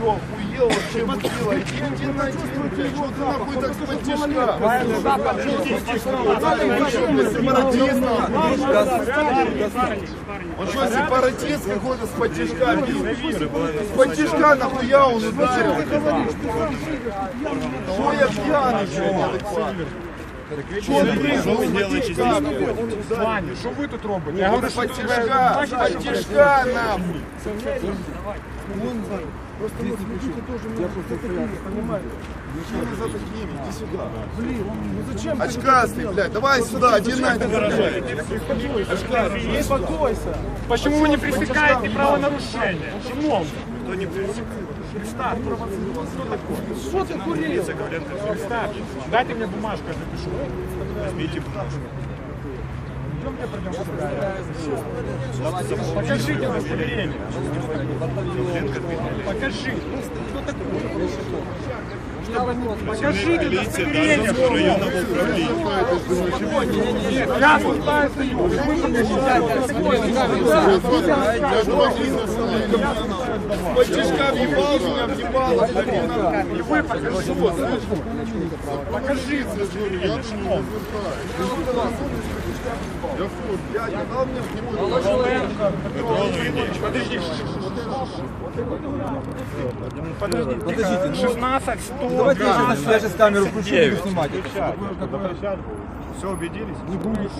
что, охуел вообще? Иди нахуй, блядь, что ты нахуй так с подтяжка? Он что, сепаратист какой-то с подтяжка бил? С нахуя он ударил? Что я пьяный, что неадекватный? Что он прыгнул с подтяжка? Ваня, що ви тут робите? Я говорю, подтяжка, подтяжка нахуй. Просто ну, смотрите тоже меня просто такие, понимаете? Что вы за такими? Иди сюда. Блин, ну зачем ты Очкастый, блядь, давай сюда, один на один. Успокойся. Почему вы не пресекаете правонарушение? Шумом. Кто не Что ты курил? Представьте. Дайте мне бумажку, я запишу. Возьмите бумажку. Покажите удостоверение. Покажи. Кто такой? Покажите удостоверение. Я тут стою. Подтяжка въебал меня, въебала. И вы покажите. Покажи удостоверение. Шумом. Я в курсе. Дядя, дал мне в Подожди. Подождите. 16, 100, Давайте я сейчас, я камеру включу и буду 9. снимать. Все, убедились? Не будешь.